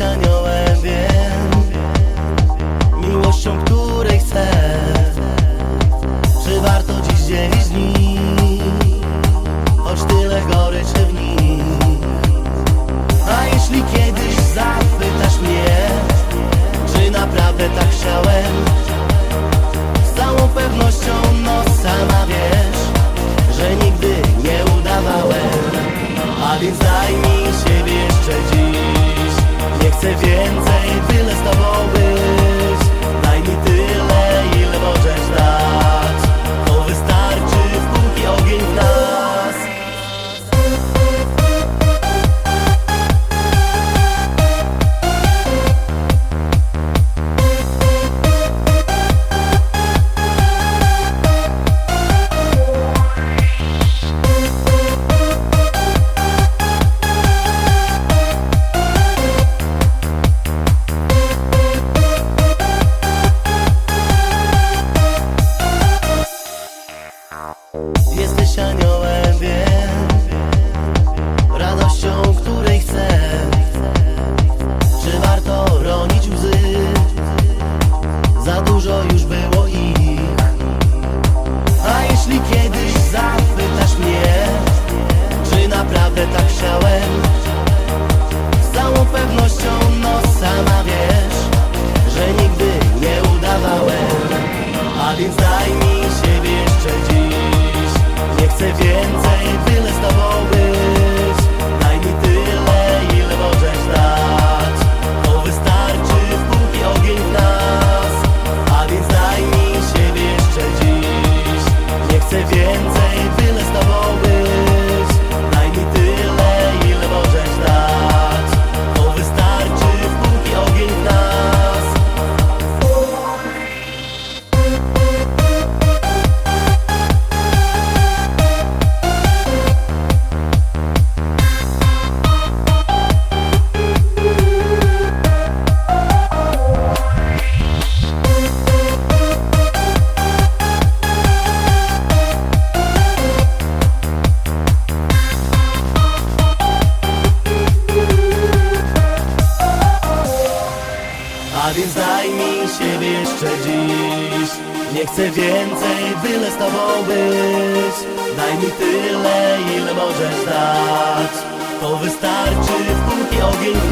aniołem, wiem Miłością, której chcę Czy warto dziś dzielić dni? Choć tyle goryczy w nich A jeśli kiedyś zapytasz mnie Czy naprawdę tak chciałem? Z całą pewnością, no sama wiesz Że nigdy nie udawałem A więc Za dużo już było ich A jeśli kiedyś zapytasz mnie Czy naprawdę tak chciałem? Z całą pewnością, no sama wiesz Że nigdy nie udawałem A więc daj mi więcej, więc daj mi siebie jeszcze dziś. Nie chcę więcej, byle z tobą być. Daj mi tyle, ile możesz dać. To wystarczy, póki ogień w